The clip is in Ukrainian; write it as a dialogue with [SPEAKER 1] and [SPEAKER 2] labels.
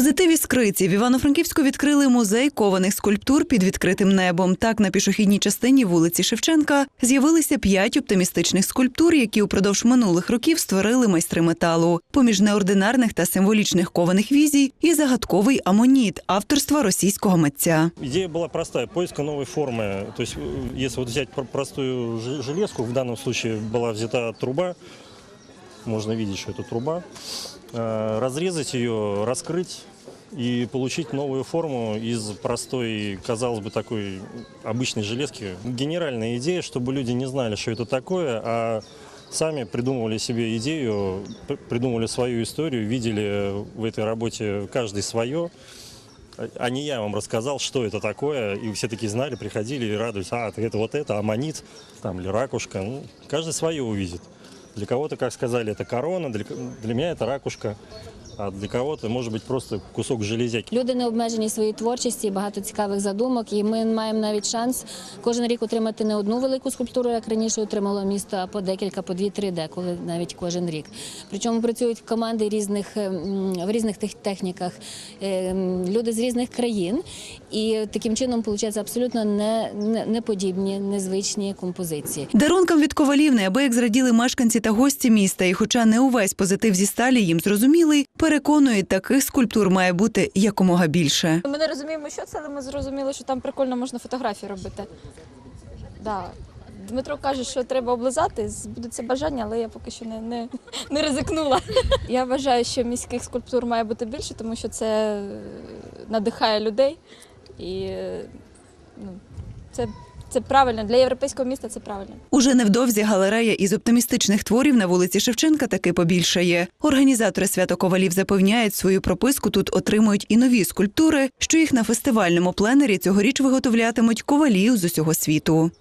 [SPEAKER 1] позитиві скриті в Івано-Франківську відкрили музей кованих скульптур під відкритим небом. Так на пішохідній частині вулиці Шевченка з'явилися п'ять оптимістичних скульптур, які упродовж минулих років створили майстри металу. Поміж неординарних та символічних кованих візій і загадковий амоніт авторства російського митця.
[SPEAKER 2] Идея была простая, поиска новой формы. То есть, э, если вот взять пр- простую же- железку, в данном случае была взята труба, можно видеть, что это труба, э, разрезать ее, раскрыть и получить новую форму из простой, казалось бы, такой обычной железки. Генеральная идея, чтобы люди не знали, что это такое, а сами придумывали себе идею, придумывали свою историю, видели в этой работе каждый свое, а не я вам рассказал, что это такое, и все такие знали, приходили и радовались, а, это вот это, аммонит, там, или ракушка, ну, каждый свое увидит. Для кого-то, как сказали, это корона, для, ко- для меня это ракушка, а для кого-то, может быть, просто кусок железяки.
[SPEAKER 3] Люди не обмежені своєю творчості, багато цікавих задумок, і ми маємо навіть шанс кожен рік отримати не одну велику скульптуру, як раніше отримало місто, а по декілька, по дві-три деколи навіть кожен рік. Причому працюють команди різних ем, в різних тех- техніках, ем, люди з різних країн, і таким чином виходить абсолютно не, не, неподібні, незвичні композиції.
[SPEAKER 1] Дарункам від ковалів неабияк зраділи мешканці та гості міста. І, хоча не увесь позитив зі сталі їм зрозумілий, переконують, таких скульптур має бути якомога більше.
[SPEAKER 4] Ми не розуміємо, що це, але ми зрозуміли, що там прикольно можна фотографії робити. Да. Дмитро каже, що треба облизати, збудеться бажання, але я поки що не, не, не ризикнула. Я вважаю, що міських скульптур має бути більше, тому що це е, надихає людей. І ну, це, це правильно. Для європейського міста це правильно.
[SPEAKER 1] Уже невдовзі галерея із оптимістичних творів на вулиці Шевченка таки побільшає. Організатори свято ковалів запевняють, свою прописку тут отримують і нові скульптури, що їх на фестивальному пленері цьогоріч виготовлятимуть ковалів з усього світу.